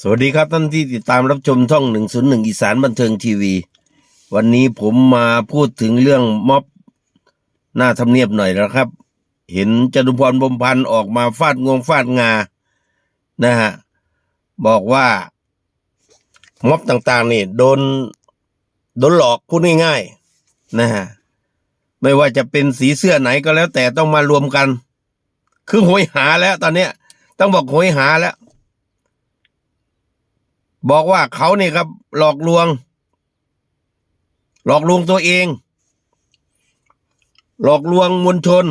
สวัสดีครับท่านที่ติดตามรับชมช่องหนึ่งศูนย์หนึ่งอีสานบันเทิงทีวี วันนี้ผมมาพูดถึงเรื่องม็อบหน้าทำเนียบหน่อยแล้วครับ เห็นจตุพรบมพันธ์ออกมาฟาดงวงฟาดงานะฮะบอกว่าม็อบต่างๆนี่โดนโดนหลอกพูดง่ายๆนะฮะไม่ว่าจะเป็นสีเสื้อไหนก็แล้วแต่ต้องมารวมกัน คือโหยหาแล้วตอนเนี้ย ต้องบอกโหยหาแล้ว บอกว่าเขานี่ครับ หลอกลวง หลอกลวงตัวเอง หลอกลวงมวลชน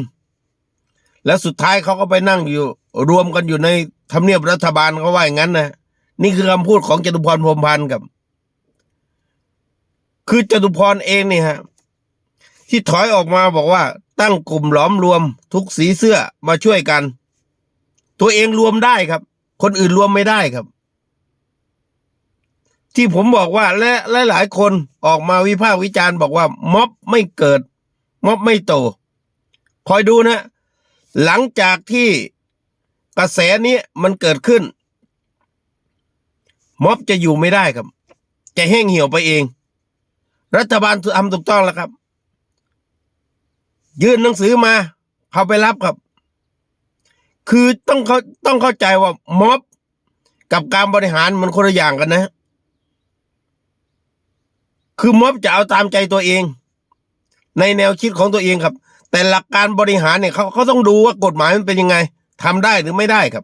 แล้วสุดท้ายเขาก็ไปนั่งอยู่ รวมกันอยู่ในทำเนียบรัฐบาลเขาว่าอย่างนั้นนะนี่คือคำพูดของจตุพรพรมพันธ์กับ คือจตุพรเองนี่ฮะที่ถอยออกมาบอกว่า ตั้งกลุ่มหลอมรวม ทุกสีเสื้อมาช่วยกัน ตัวเองรวมได้ครับ คนอื่นรวมไม่ได้ครับ ที่ผมบอกว่าและและหลายคนออกมาวิพากษ์วิจารณ์บอกว่า ม็อบไม่เกิด ม็อบไม่โต คอยดูนะ หลังจากที่กระแสนี้มันเกิดขึ้น ม็อบจะอยู่ไม่ได้ครับ จะแห้งเหี่ยวไปเอง รัฐบาลทำถูกต้องแล้วครับ ยื่นหนังสือมา เขาไปรับครับ คือต้องเขาต้องเข้าใจว่าม็อบกับการบริหารมันคนละอย่างกันนะ คือม็อบจะเอาตามใจตัวเอง ในแนวคิดของตัวเองครับ แต่หลักการบริหารเนี่ยเขาเขาต้องดูว่ากฎหมายมันเป็นยังไงทำได้หรือไม่ได้ครับ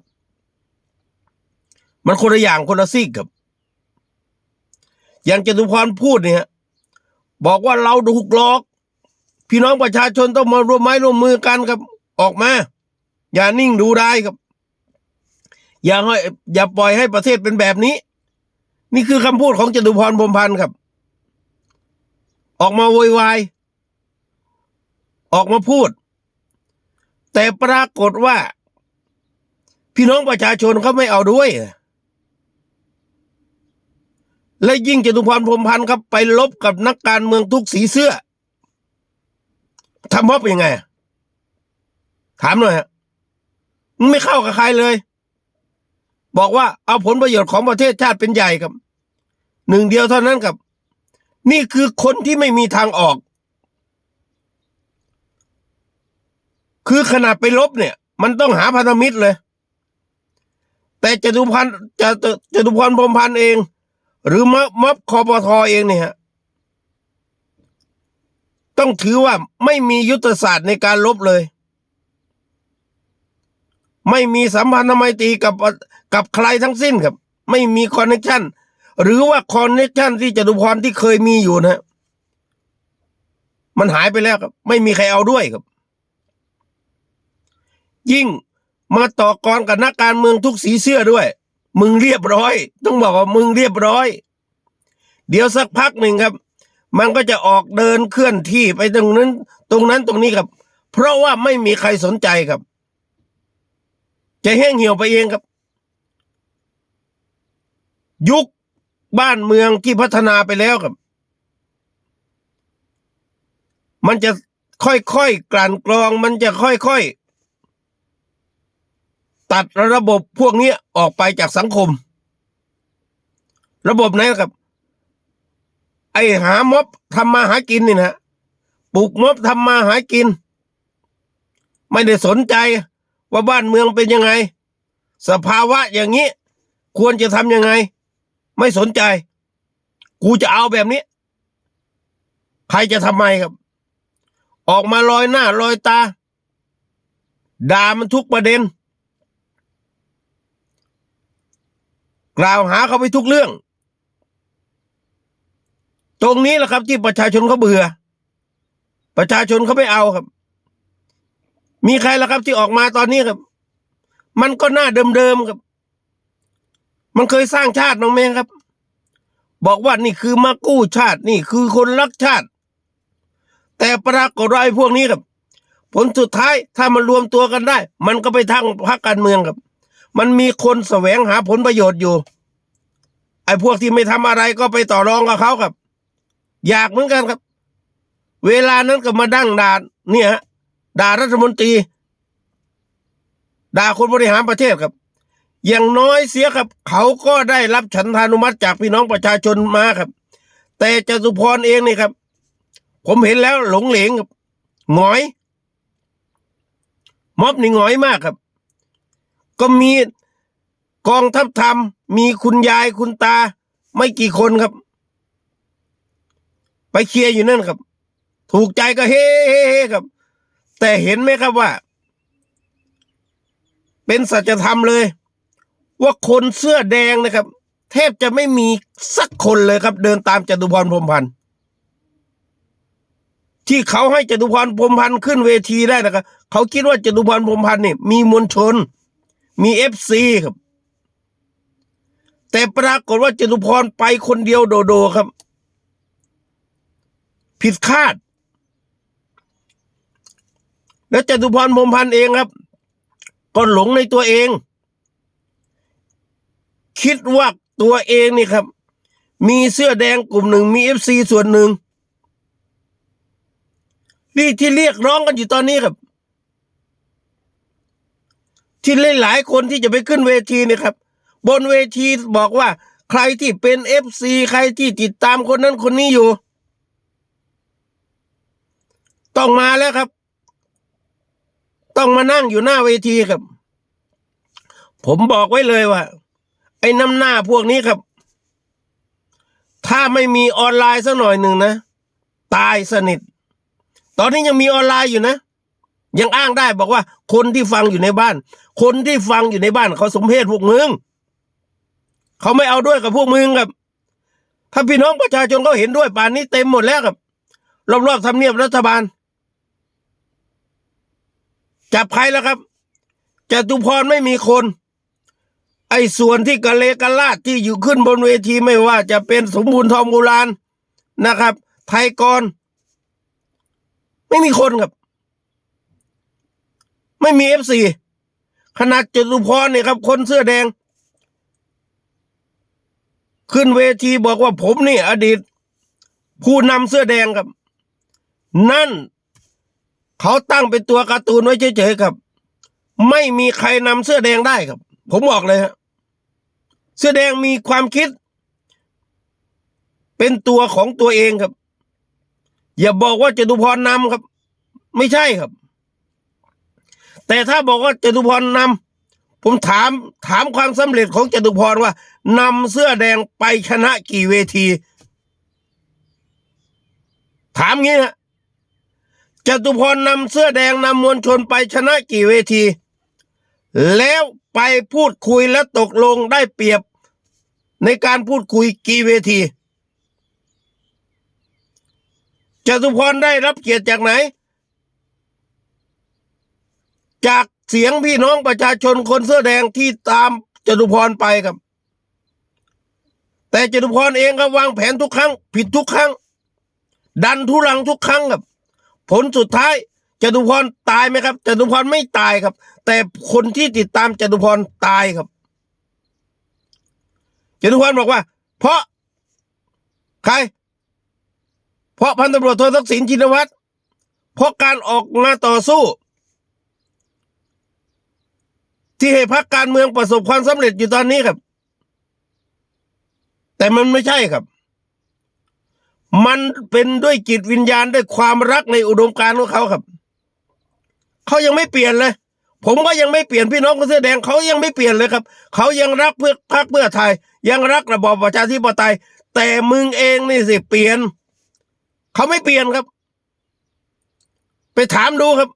มันคนละอย่างคนละซีกครับ อย่างจตุพรพูดเนี่ยบอกว่าเราถูกหลอก พี่น้องประชาชนต้องมารวมไม้ร่วมมือกันครับ ออกมา อย่านิ่งดูได้ครับ อย่าให้อย่าปล่อยให้ประเทศเป็นแบบนี้ นี่คือคำพูดของจตุพรพรมพันธ์ครับ ออกมาโวยวาย ออกมาพูด แต่ปรากฏว่า พี่น้องประชาชนเขาไม่เอาด้วย และยิ่งจตุพรพรมพันธ์ครับไปลบกับนักการเมืองทุกสีเสื้อทำม็อบยังไง ถามหน่อยฮะไม่เข้ากับใครเลย บอกว่าเอาผลประโยชน์ของประเทศชาติเป็นใหญ่ครับ หนึ่งเดียวเท่านั้นครับ นี่คือคนที่ไม่มีทางออก คือขนาดไปลบเนี่ย มันต้องหาพันธมิตรเลย แต่จตุพันธ์จะจตุพรพรมพันธ์เอง หรือม็อบม็อบคอปทอเองเนี่ยต้องถือว่าไม่มียุทธศาสตร์ในการลบเลย ไม่มีสัมพันธไมตรีกับกับใครทั้งสิ้นครับ ไม่มีคอนเนคชั่น หรือว่าคอนเนคชั่นที่จตุพรที่เคยมีอยู่นะมันหายไปแล้วครับ ไม่มีใครเอาด้วยครับ ยิ่งมาต่อกรกับนักการเมืองทุกสีเสื้อด้วย มึงเรียบร้อย ต้องบอกว่ามึงเรียบร้อย เดี๋ยวสักพักหนึ่งครับ มันก็จะออกเดินเคลื่อนที่ไปตรงนั้น ตรงนั้นตรงนี้ครับ เพราะว่าไม่มีใครสนใจครับ จะแห้งเหี่ยวไปเองครับ ยุค บ้านเมืองที่พัฒนาไปแล้วครับ มันจะค่อยๆกลั่นกรอง มันจะค่อยๆ ตัดระบบพวกนี้ออกไปจากสังคม ระบบไหนครับ ไอ้หาม็อบทำมาหากินนี่นะปลูกม็อบทำมาหากิน ไม่ได้สนใจว่าบ้านเมืองเป็นยังไง สภาวะอย่างนี้ ควรจะทำยังไง ไม่สนใจ กูจะเอาแบบนี้ ใครจะทำไมครับ ออกมาลอยหน้าลอยตา ด่ามันทุกประเด็น กล่าวหาเขาไปทุกเรื่อง ตรงนี้แหละครับ ที่ประชาชนเขาเบื่อ ประชาชนเขาไม่เอาครับ มีใครล่ะครับที่ออกมาตอนนี้ครับ มันก็หน้าเดิมๆครับ มันเคยสร้างชาติน้องแม่ครับ บอกว่านี่คือมากู้ชาตินี่คือคนรักชาติ แต่ปรากฏว่าไอ้พวกนี้ครับ ผลสุดท้ายถ้ามันรวมตัวกันได้ มันก็ไปทั้งพรรคการเมืองครับ มันมีคนแสวงหาผลประโยชน์อยู่ ไอ้พวกที่ไม่ทำอะไรก็ไปต่อรองกับเขาครับ อยากเหมือนกันครับ เวลานั้นก็มาดั้งด่าเนี่ยฮะด่ารัฐมนตรีด่าคนบริหารประเทศครับ อย่างน้อยเสียครับ เขาก็ได้รับฉันทานุมัติจากพี่น้องประชาชนมาครับ แต่จตุพรเองนี่ครับ ผมเห็นแล้วหลงเหลงครับหงอย ม็อบนี่หงอยมากครับ ก็มีกองทัพธรรม มีคุณยายคุณตา ไม่กี่คนครับ ไปเคลียร์อยู่นั่นครับ ถูกใจก็เฮ้เฮ้เฮ้ครับ แต่เห็นไหมครับว่า เป็นสัจธรรมเลย ว่าคนเสื้อแดงนะครับ แทบจะไม่มีสักคนเลยครับ เดินตามจตุพรพรมพันธ์ที่เขาให้จตุพรพรมพันธ์ขึ้นเวทีได้นะครับ เขาคิดว่าจตุพรพรมพันธ์นี่มีมวลชน มีเอฟซีครับ แต่ปรากฏว่าจตุพรไปคนเดียวโดโดครับ ผิดคาด แล้วจตุพรพรมพันธ์เองครับ ก็หลงในตัวเอง คิดว่าตัวเองนี่ครับ มีเสื้อแดงกลุ่มหนึ่งมีเอฟซีส่วนหนึ่งนี่ที่เรียกร้องกันอยู่ตอนนี้ครับ ที่เล่นหลายคนที่จะไปขึ้นเวทีเนี่ยครับ บนเวทีบอกว่า ใครที่เป็นเอฟซีใครที่ติดตามคนนั้นคนนี้อยู่ ต้องมาแล้วครับ ต้องมานั่งอยู่หน้าเวทีครับ ผมบอกไว้เลยว่า ไอ้น้ำหน้าพวกนี้ครับ ถ้าไม่มีออนไลน์สักหน่อยหนึ่งนะ ตายสนิท ตอนนี้ยังมีออนไลน์อยู่นะ ยังอ้างได้บอกว่า คนที่ฟังอยู่ในบ้าน คนที่ฟังอยู่ในบ้านเขาสมเพศพวกมึงเขาไม่เอาด้วยกับพวกมึงครับ ถ้าพี่น้องประชาชนเขาเห็นด้วยป่านนี้เต็มหมดแล้วครับรอบๆทำเนียบรัฐบาล จับใครแล้วครับจตุพรไม่มีคน ไอ้ส่วนที่กะเลกะลาดที่อยู่ขึ้นบนเวทีไม่ว่าจะเป็นสมบูรณ์ทองโบราณนะครับ ไทยกร ไม่มีคนครับ ไม่มีเอฟซีขนาดจตุพรเนี่ยครับ คนเสื้อแดง ขึ้นเวทีบอกว่าผมนี่อดีต ผู้นำเสื้อแดงครับ นั่น เขาตั้งเป็นตัวการ์ตูนไว้เฉยๆครับ ไม่มีใครนำเสื้อแดงได้ครับ ผมบอกเลยฮะ เสื้อแดงมีความคิด เป็นตัวของตัวเองครับ อย่าบอกว่าจตุพรนำครับ ไม่ใช่ครับ แต่ถ้าบอกว่าจตุพรนำผมถามถามความสำเร็จของจตุพรว่านำเสื้อแดงไปชนะกี่เวที ถามงี้นะจตุพรนำเสื้อแดงนำมวลชนไปชนะกี่เวที แล้วไปพูดคุยและตกลงได้เปรียบ ในการพูดคุยกี่เวทีจตุพรได้รับเกียรติจากไหน จากเสียงพี่น้องประชาชนคนเสื้อแดงที่ตามจตุพรไปครับ แต่จตุพรเองก็วางแผนทุกครั้ง ผิดทุกครั้ง ดันทุรังทุกครั้งครับ ผลสุดท้ายจตุพรตายไหมครับจตุพรไม่ตายครับ แต่คนที่ติดตามจตุพรตายครับ จตุพรบอกว่า เพราะ ใคร เพราะพันตำรวจโททักษิณชินวัตรเพราะการออกมาต่อสู้ ที่ให้พักการเมืองประสบความสำเร็จอยู่ตอนนี้ครับ แต่มันไม่ใช่ครับ มันเป็นด้วยจิตวิญญาณด้วยความรักในอุดมการณ์ของเขาครับเขายังไม่เปลี่ยนเลยผมก็ยังไม่เปลี่ยนพี่น้องคนเสื้อแดงเขายังไม่เปลี่ยนเลยครับ เขายังรักเพื่อพักเพื่อไทย ยังรักระบอบประชาธิปไตย แต่มึงเองนี่สิเปลี่ยน เขาไม่เปลี่ยนครับ ไปถามดูครับ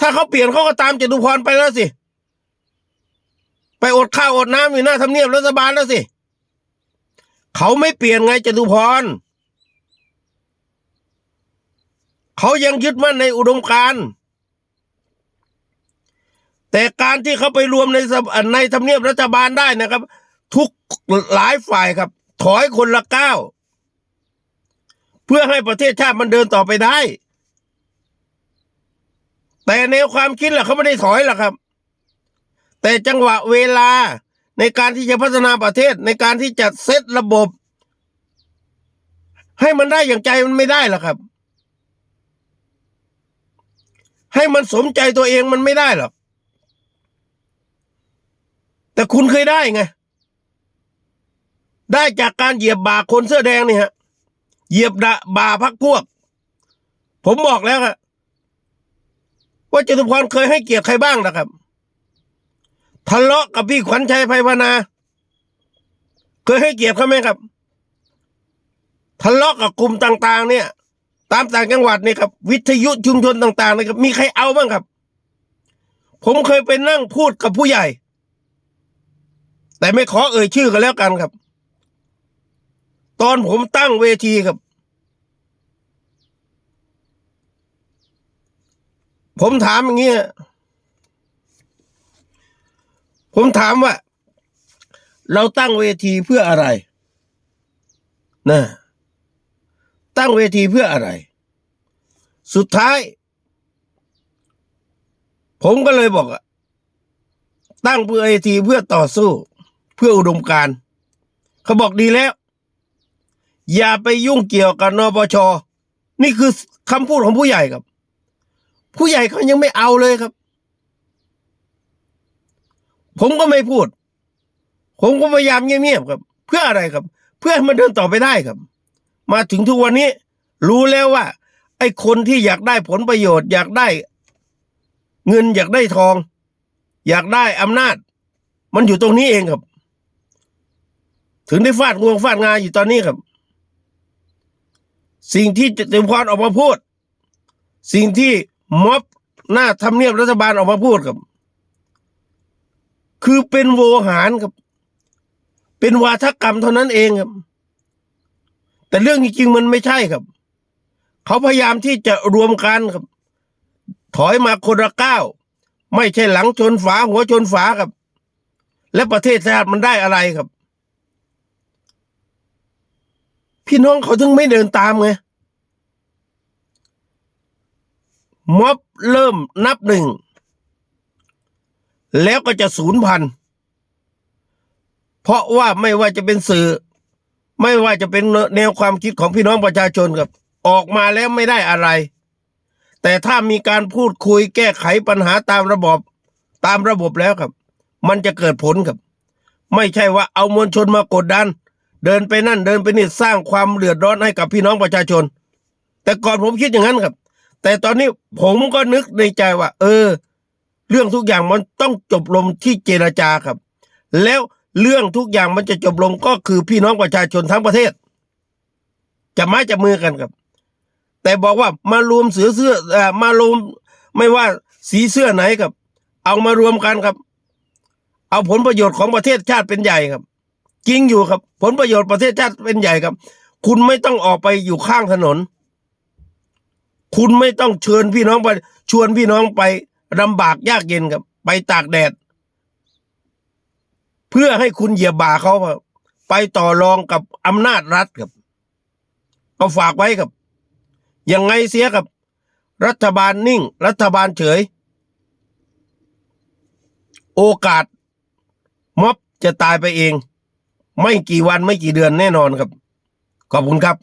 ถ้าเขาเปลี่ยนเขาก็ตามจตุพรไปแล้วสิ ไปอดข้าวอดน้ำอยู่หน้าทำเนียบรัฐบาลแล้วสิ เขาไม่เปลี่ยนไงจตุพรเขายังยึดมั่นในอุดมการณ์ แต่การที่เขาไปรวมในในทำเนียบรัฐบาลได้นะครับ ทุกหลายฝ่ายครับ ถอยคนละก้าวเพื่อให้ประเทศชาติมันเดินต่อไปได้ แต่แนวความคิดล่ะเขาไม่ได้ถอยหรอกครับ แต่จังหวะเวลาในการที่จะพัฒนาประเทศในการที่จะเซตระบบ ให้มันได้อย่างใจมันไม่ได้หรอกครับ ให้มันสมใจตัวเองมันไม่ได้หรอก แต่คุณเคยได้ไง ได้จากการเหยียบบ่าคนเสื้อแดงนี่ฮะ เหยียบดะบ่าพักพวก ผมบอกแล้วครับว่าจตุพรเคยให้เกียรติใครบ้างนะครับทะเลาะกับพี่ขวัญชัยไพพนา เคยให้เกียรติเขาไหมครับทะเลาะกับกลุ่มต่าง ๆ เนี่ย ตามต่างจังหวัดนี่ครับ วิทยุชุมชนต่างๆนะครับมีใครเอาบ้างครับ ผมเคยไปนั่งพูดกับผู้ใหญ่ แต่ไม่ขอเอ่ยชื่อกันแล้วกันครับ ตอนผมตั้งเวทีครับ ผมถามอย่างเงี้ยผมถามว่า เราตั้งเวทีเพื่ออะไรนะตั้งเวทีเพื่ออะไร สุดท้าย ผมก็เลยบอกอะตั้งเพื่อเวทีเพื่อต่อสู้ พื่ออุดมการเขาบอกดีแล้ว อย่าไปยุ่งเกี่ยวกับนปชนี่คือคำพูดของผู้ใหญ่ครับ ผู้ใหญ่เขายังไม่เอาเลยครับ ผมก็ไม่พูด ผมก็พยายามเงียบๆครับ เพื่ออะไรครับ เพื่อให้มันเดินต่อไปได้ครับ มาถึงทุกวันนี้ รู้แล้วว่า ไอ้คนที่อยากได้ผลประโยชน์ อยากได้ เงินอยากได้ทอง อยากได้อำนาจ มันอยู่ตรงนี้เองครับ ถึงได้ฟาดงวงฟาดงาอยู่ตอนนี้ครับ สิ่งที่จตุพรออกมาพูด สิ่งที่ม็อบหน้าทำเนียบรัฐบาลออกมาพูดครับ คือเป็นโวหารครับ เป็นวาทกรรมเท่านั้นเองครับ แต่เรื่องจริงๆมันไม่ใช่ครับ เขาพยายามที่จะรวมกันครับ ถอยมาคนละก้าวไม่ใช่หลังชนฝาหัวชนฝาครับ และประเทศชาติมันได้อะไรครับ พี่น้องเขาถึงไม่เดินตามไงม็อบเริ่มนับหนึ่ง แล้วก็จะสูญพัน เพราะว่าไม่ว่าจะเป็นสื่อ ไม่ว่าจะเป็นแนวความคิดของพี่น้องประชาชนครับ ออกมาแล้วไม่ได้อะไร แต่ถ้ามีการพูดคุยแก้ไขปัญหาตามระบบตามระบบแล้วครับ มันจะเกิดผลครับ ไม่ใช่ว่าเอามวลชนมากดดัน เดินไปนั่นเดินไปนี่สร้างความเดือดร้อนให้กับพี่น้องประชาชน แต่ก่อนผมคิดอย่างนั้นครับ แต่ตอนนี้ผมก็นึกในใจว่า เออ เรื่องทุกอย่างมันต้องจบลงที่เจรจาครับ แล้วเรื่องทุกอย่างมันจะจบลงก็คือพี่น้องประชาชนทั้งประเทศ จะไม้จะมือกันครับ แต่บอกว่ามารวมเสือเสื้ออมารวมไม่ว่าสีเสื้อไหนครับ เอามารวมกันครับ เอาผลประโยชน์ของประเทศชาติเป็นใหญ่ครับ จริงอยู่ครับ ผลประโยชน์ประเทศชาติเป็นใหญ่ครับ คุณไม่ต้องออกไปอยู่ข้างถนน คุณไม่ต้องเชิญพี่น้องไป ชวนพี่น้องไปลำบากยากเย็นครับ ไปตากแดด เพื่อให้คุณเหยียบบ่าเขาครับไปต่อรองกับอำนาจรัฐครับ ก็ฝากไว้ครับยังไงเสียกับ รัฐบาลนิ่ง รัฐบาลเฉย โอกาสม็อบจะตายไปเอง ไม่กี่วันไม่กี่เดือนแน่นอนครับ ขอบคุณครับ